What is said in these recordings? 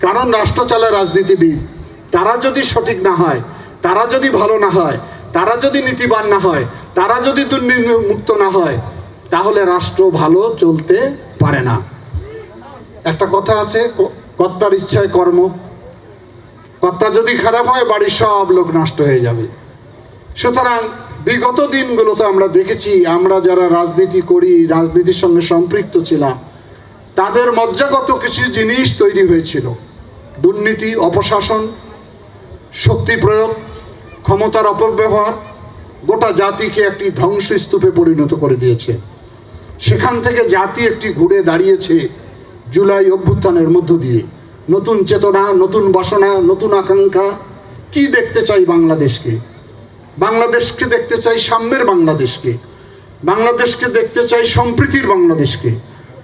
কারণ রাষ্ট্র চালায় রাজনীতিবিদ। তারা যদি সঠিক না হয়, তারা যদি ভালো না হয়, তারা যদি নীতিবান না হয়, তারা যদি দুর্নীতি মুক্ত না হয়, তাহলে রাষ্ট্র ভালো চলতে পারে না। একটা কথা আছে কর্তার ইচ্ছায় কর্ম। কর্তা যদি খারাপ হয়, বাড়ির সব লোক নষ্ট হয়ে যাবে। সুতরাং বিগত দিনগুলোতে আমরা দেখেছি, আমরা যারা রাজনীতি করি, রাজনীতির সঙ্গে সম্পৃক্ত ছিলাম, তাদের মজ্জাগত কিছু জিনিস তৈরি হয়েছিল। দুর্নীতি, অপশাসন, শক্তি প্রয়োগ, ক্ষমতার অপব্যবহার গোটা জাতিকে একটি ধ্বংসস্তূপে পরিণত করে দিয়েছে। সেখান থেকে জাতি একটি ঘুরে দাঁড়িয়েছে জুলাই অভ্যুত্থানের মধ্য দিয়ে। নতুন চেতনা, নতুন বাসনা, নতুন আকাঙ্ক্ষা, কি দেখতে চাই বাংলাদেশকে? বাংলাদেশকে দেখতে চাই সাম্যের বাংলাদেশকে। বাংলাদেশকে দেখতে চাই সম্প্রীতির বাংলাদেশকে।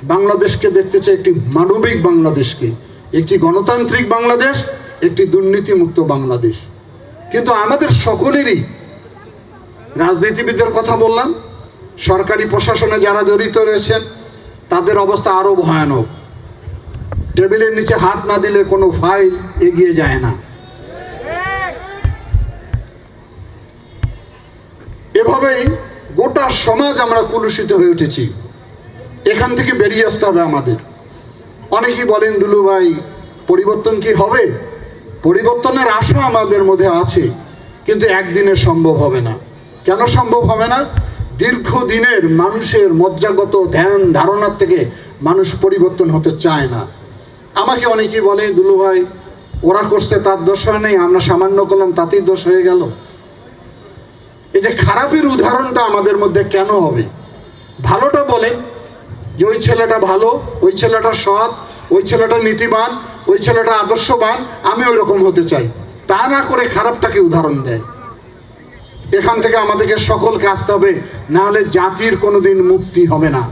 বাংলাদেশকে দেখতে চাই একটি মানবিক বাংলাদেশকে। একটি গণতান্ত্রিক বাংলাদেশ, একটি দুর্নীতিমুক্ত বাংলাদেশ। কিন্তু আমাদের সকলেরই রাজনীতিবিদদের কথা বললাম, সরকারি প্রশাসনে যারা জড়িত রয়েছেন, তাদের অবস্থা আরও ভয়ানক। টেবিলের নিচে হাত না দিলে কোনো ফাইল এগিয়ে যায় না। এভাবেই গোটা সমাজ আমরা কুলুষিত হয়ে উঠেছি। এখান থেকে বেরিয়ে আসতে হবে আমাদের। অনেকেই বলেন, দুলু ভাই, পরিবর্তন কি হবে? পরিবর্তনের আশা আমাদের মধ্যে আছে, কিন্তু একদিনে সম্ভব হবে না। কেন সম্ভব হবে না? দীর্ঘদিনের মানুষের মজ্জাগত ধ্যান ধারণার থেকে মানুষ পরিবর্তন হতে চায় না। আমাকে অনেকেই বলে, দুলু ভাই, ওরা করছে, তার দোষ হয় নাই, আমরা সামান্য করলাম, তাতেই দোষ হয়ে গেল। এই যে খারাপের উদাহরণটা আমাদের মধ্যে কেন হবে? ভালোটা বলেন যে, ওই ছেলেটা ভালো, ওই ছেলেটা সৎ ওই ছেলেটা নীতিবান, ওই ছেলেটা আদর্শবান, আমি ওই রকম হতে চাই। তা না করে খারাপটাকে উদাহরণ দেয়। এখান থেকে আমাদেরকে সকলকে আসতে হবে, নাহলে জাতির কোনোদিন মুক্তি হবে না।